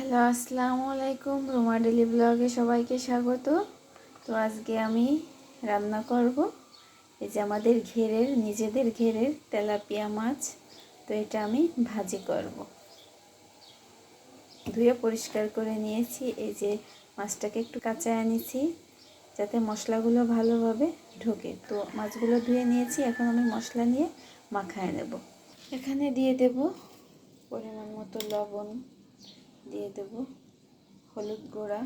Hello, আসসালামু আলাইকুম। Ruma daily ব্লগে সবাইকে স্বাগত। তো আজকে আমি রান্না করব। এই যে আমাদের ঘেরের, নিজেদের ঘেরের তেলাপিয়া মাছ, তো এটা আমি ভাজি করব। ধুয়ে পরিষ্কার করে নিয়েছি। এই যে মাছটাকে একটু কাঁচা এনেছি যাতে মশলাগুলো ভালোভাবে ঢোকে। তো মাছগুলো ধুয়ে নিয়েছি, এখন আমি মশলা নিয়ে মাখায় নেব। এখানে দিয়ে দেব পরিমাণ মতো লবণ দিয়ে দেব হলুদ গুঁড়া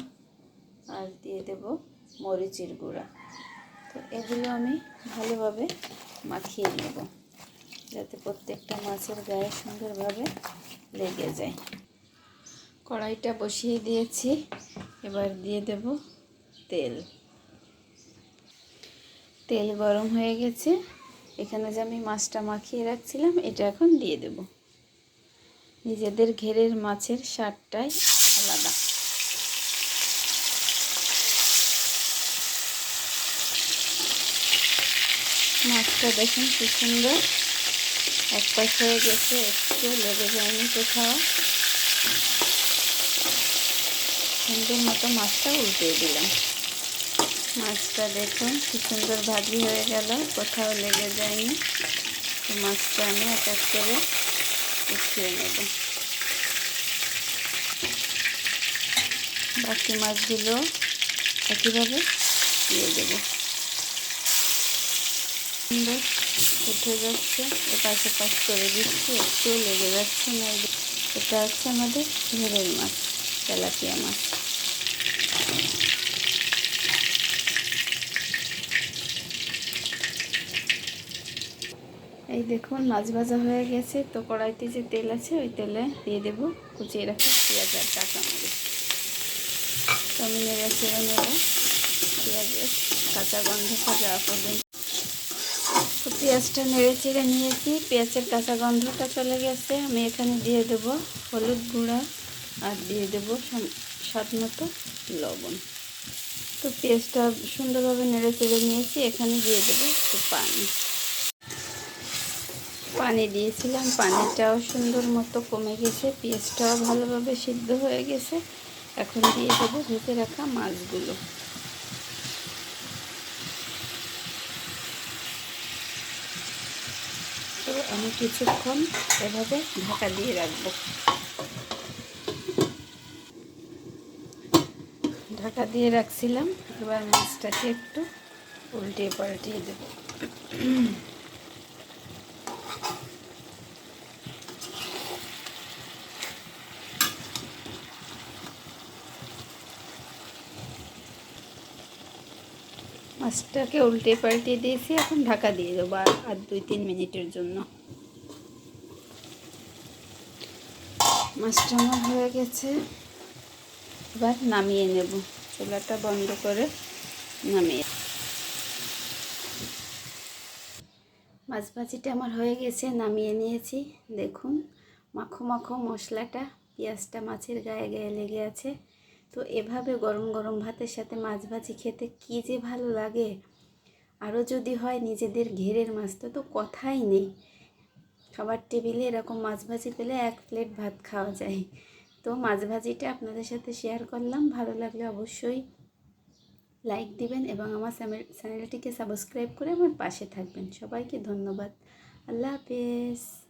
আর দিয়ে দেব মরিচের গুঁড়া। তো এগুলো আমি ভালোভাবে মাখিয়ে নেব যাতে প্রত্যেকটা মাছের গায়ে সুন্দরভাবে লেগে যায়। কড়াইটা বসিয়ে দিয়েছি, এবার দিয়ে দেব তেল। তেল গরম হয়ে গেছে, এখানে যে আমি মাছটা মাখিয়ে রাখছিলাম, এটা এখন দিয়ে দেব। নিজেদের ঘেরের মাছের স্বাদটাই আলাদা। মাছটা দেখুন কি সুন্দর। এক পাশ হয়ে গেছে, একটু লেগে যায়নি কোথাও। সুন্দর মতো মাছটা উল্টে দিলাম। মাছটা দেখুন কি সুন্দর ভাজি হয়ে গেল, কোথাও লেগে যায়নি। তো মাছটা আমি এক এক করে উঠিয়ে নেব। বাকি মাছগুলো একইভাবে দিয়ে দেব। সুন্দর উঠে যাচ্ছে। এপাশে পাশ করে দিচ্ছি, একটু লেগে যাচ্ছে না এটা হচ্ছে আমাদের ঘেরের মাছ, তেলাপিয়া মাছ। এই দেখুন, মাছ ভাজা হয়ে গেছে। তো কড়াইতে যে তেল আছে, ওই তেলে দিয়ে দেব। কুচিয়ে রাখা পেঁয়াজ আর কাঁচা মরিচ তো আমি নেড়ে ছেড়ে নেব। পেঁয়াজের কাঁচা গন্ধ যাওয়া পর্যন্ত। তো পেঁয়াজটা নেড়ে চেড়ে নিয়েছি। পেঁয়াজের কাঁচা গন্ধটা চলে গেছে। আমি এখানে দিয়ে দেব হলুদ গুঁড়া আর দিয়ে দেব স্বাদ মতো লবণ। তো পেঁয়াজটা সুন্দরভাবে নেড়ে চেড়ে নিয়েছি। এখানে দিয়ে দেবো একটু পানি। পানি দিয়েছিলাম, পানিটাও সুন্দর মতো কমে গেছে, পেঁয়াজটাও ভালোভাবে সিদ্ধ হয়ে গেছে। এখন দিয়ে দেবো ভেজে রাখা মাছগুলো। তো আমি কিছুক্ষণ এভাবে ঢাকা দিয়ে রাখব। ঢাকা দিয়ে রাখছিলাম, এবার মাছটাকে একটু উল্টে পাল্টিয়ে দেবো। মাছটাকে উল্টে পাল্টে দিয়েছি, এখন ঢাকা দিয়ে দেবো আর দুই তিন মিনিটের জন্য। মাছটা আমার হয়ে গেছে। এবার নামিয়ে নেব। চুলাটা বন্ধ করে নামিয়ে মাছ ভাজিটা আমার হয়ে গেছে, নামিয়ে নিয়েছি। দেখুন, মাখো মাখো মশলাটা, পেঁয়াজটা মাছের গায়ে গায়ে লেগে আছে। তো এভাবে গরম গরম ভাতের সাথে মাছ ভাজি খেতে কী যে ভালো লাগে? আরও যদি হয় নিজেদের ঘেরের মাছ, তো তো কথাই নেই। খাবার টেবিলে এরকম মাছ ভাজি পেলে এক প্লেট ভাত খাওয়া যায়। তো মাছ ভাজিটা আপনাদের সাথে শেয়ার করলাম। ভালো লাগলে অবশ্যই লাইক দিবেন এবং আমার চ্যানেলটিকে সাবস্ক্রাইব করে আমার পাশে থাকবেন। সবাইকে ধন্যবাদ। আল্লাহ হাফেজ।